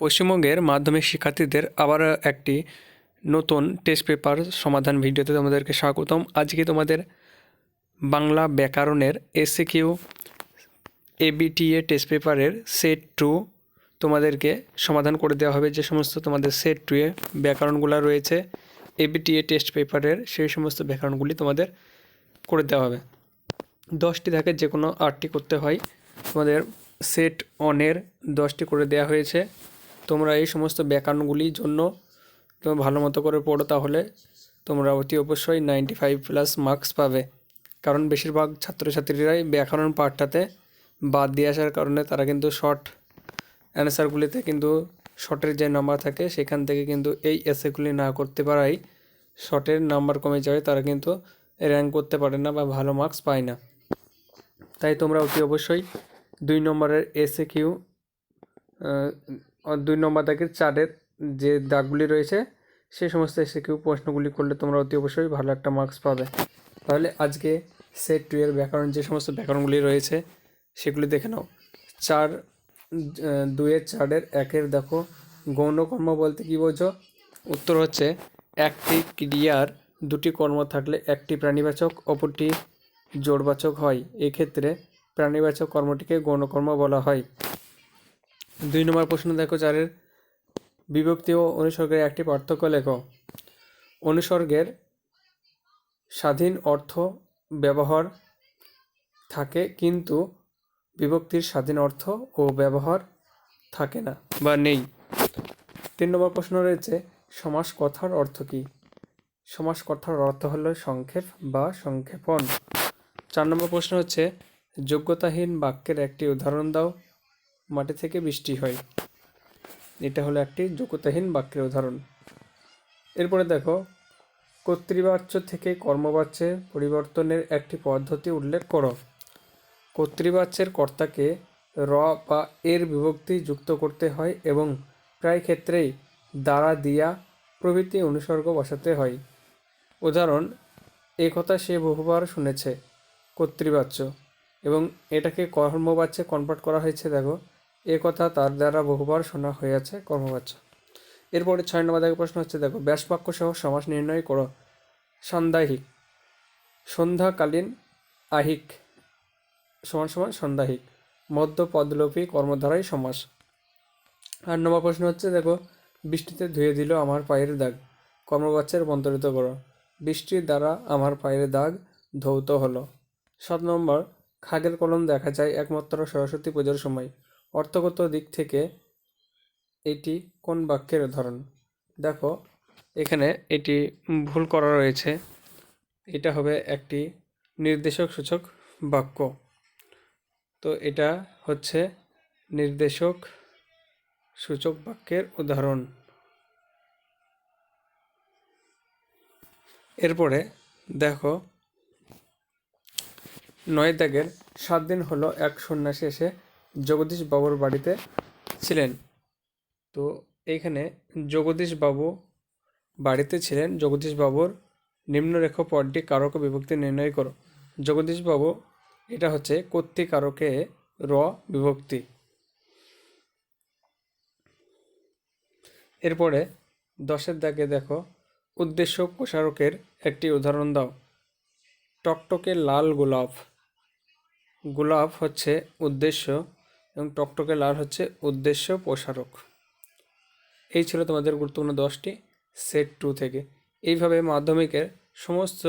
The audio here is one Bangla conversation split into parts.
পশ্চিমবঙ্গের মাধ্যমিক শিক্ষার্থীদের আবার একটি নতুন টেস্ট পেপার সমাধান ভিডিওতে তোমাদেরকে স্বাগতম। আজকে তোমাদের বাংলা ব্যাকরণের এসে কিউ এবিটিএ টেস্ট পেপারের সেট টু তোমাদেরকে সমাধান করে দেওয়া হবে। যে সমস্ত তোমাদের সেট টু এ ব্যাকরণগুলো রয়েছে এবিটিএ টেস্ট পেপারের সেই সমস্ত ব্যাকরণগুলি তোমাদের করে দেওয়া হবে। দশটি থাকে যে কোনো আটটি করতে হয়। তোমাদের সেট অনের দশটি করে দেওয়া হয়েছে। তোমরা এই সমস্ত ব্যাকরণগুলির জন্য তোমরা ভালো মতো করে পড়ো তাহলে তোমরা অতি অবশ্যই নাইনটি ফাইভ প্লাস মার্কস পাবে। কারণ বেশিরভাগ ছাত্রছাত্রীরাই ব্যাকরণ পাঠটাতে বাদ দিয়ে আসার কারণে তারা কিন্তু শর্ট অ্যান্সারগুলিতে কিন্তু শর্টের যে নাম্বার থাকে, সেখান থেকে কিন্তু এই এসেগুলি না করতে পারাই শর্টের নাম্বার কমে যাবে তারা কিন্তু র্যাঙ্ক করতে পারে না বা ভালো মার্কস পায় না। তাই তোমরা অতি অবশ্যই দুই নম্বরের এসে কিউ দুই নম্বর দাগের চারের যে দাগগুলি রয়েছে, সেই সমস্ত এসে কিউ প্রশ্নগুলি করলে তোমরা অতি অবশ্যই ভালো একটা মার্কস পাবে। তাহলে আজকে সেট টু এর ব্যাকরণ, যে সমস্ত ব্যাকরণগুলি রয়েছে, সেগুলি দেখে নাও। চার দুয়ের চারের একের দেখো গৌণকর্ম বলতে কী বোঝো? উত্তর হচ্ছে একটি ক্রিয়ার দুটি কর্ম থাকলে একটি প্রাণীবাচক, অপরটি জোড়বাচক হয়। এক্ষেত্রে প্রাণীবাচক কর্মটিকে গৌণকর্ম বলা হয়। দুই নম্বর প্রশ্ন দেখো, চারের বিভক্তি ও অনুসর্গের একটি পার্থক্য লেখো। অনুসর্গের স্বাধীন অর্থ ব্যবহার থাকে, কিন্তু বিভক্তির স্বাধীন অর্থ ও ব্যবহার থাকে না বা নেই। তিন নম্বর প্রশ্ন রয়েছে সমাস কথার অর্থ কী? সমাস কথার অর্থ হলো সংক্ষেপ বা সংক্ষেপণ। চার নম্বর প্রশ্ন হচ্ছে, যোগ্যতাহীন বাক্যের একটি উদাহরণ দাও। মাটি থেকে বৃষ্টি হয়। এটা হলো একটি যোগ্যতাহীন বাক্যের উদাহরণ। এরপরে দেখো, কর্তৃবাচ্য থেকে কর্মবাচ্যে পরিবর্তনের একটি পদ্ধতি উল্লেখ করো। কর্তৃবাচ্যের কর্তাকে র বা এর বিভক্তি যুক্ত করতে হয় এবং প্রায় ক্ষেত্রেই দ্বারা দিয়া প্রভৃতি অনুসর্গ বসাতে হয়। উদাহরণ, এ কথা সে বহুবার শুনেছে, কর্তৃবাচ্য, এবং এটাকে কর্মবাচ্যে কনভার্ট করা হয়েছে, দেখো। এ কথা তার দ্বারা বহুবার শোনা হয়েছে কর্মবাচ্য। এরপরে ছয় নম্বর দেখো, প্রশ্ন হচ্ছে, দেখো ব্যাসবাক্য সহ সমাস নির্ণয় করো। সন্দাহিক সন্ধ্যাকালীন আহিক। সমান সমান সন্ধ্যাহিক। মধ্য পদলোপী কর্মধারাই সমাস। আট নম্বর প্রশ্ন হচ্ছে, দেখো, বৃষ্টিতে ধুয়ে দিল আমার পায়ের দাগ কর্মবাচ্যে রূপান্তরিত করো। বৃষ্টির দ্বারা আমার পায়ের দাগ ধৌত হলো। সাত নম্বর, খাগের কলম দেখা যায় একমাত্র সরস্বতী পুজোর সময়। অর্থগত দিক থেকে এটি কোন বাক্যের উদাহরণ? দেখো, এখানে এটি ভুল করা রয়েছে। এটা হবে একটি নির্দেশক সূচক বাক্য। তো এটা হচ্ছে নির্দেশক সূচক বাক্যের উদাহরণ। এরপরে দেখো, নয় দাগের সাত দিন হলো এক সন্ন্যাসী এসে জগদীশ বাবুর বাড়িতে ছিলেন। তো এইখানে জগদীশ বাবু বাড়িতে ছিলেন। জগদীশ বাবুর নিম্নরেখ পদটি কারক বিভক্তি নির্ণয় করো। জগদীশ বাবু, এটা হচ্ছে কর্তৃকারকে র বিভক্তি। এরপরে দশের দাগে দেখো, উদ্দেশ্য কোষারকের একটি উদাহরণ দাও। টকটকে লাল গোলাপ। গোলাপ হচ্ছে উদ্দেশ্য এবং টকটকে লাল হচ্ছে উদ্দেশ্য প্রসারক। এই ছিল তোমাদের গুরুত্বপূর্ণ দশটি সেট টু থেকে। এইভাবে মাধ্যমিকের সমস্ত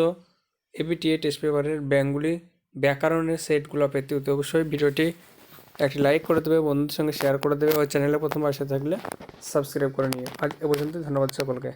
এবিটিএ টেস্ট পেপারের ব্যাঙ্কগুলি ব্যাকরণের সেটগুলো পেতে অতি অবশ্যই ভিডিওটি একটি লাইক করে দেবে, বন্ধুদের সঙ্গে শেয়ার করে দেবে ও চ্যানেলে প্রথম আসে থাকলে সাবস্ক্রাইব করে নিয়ে আজ এ পর্যন্ত ধন্যবাদ সকলকে।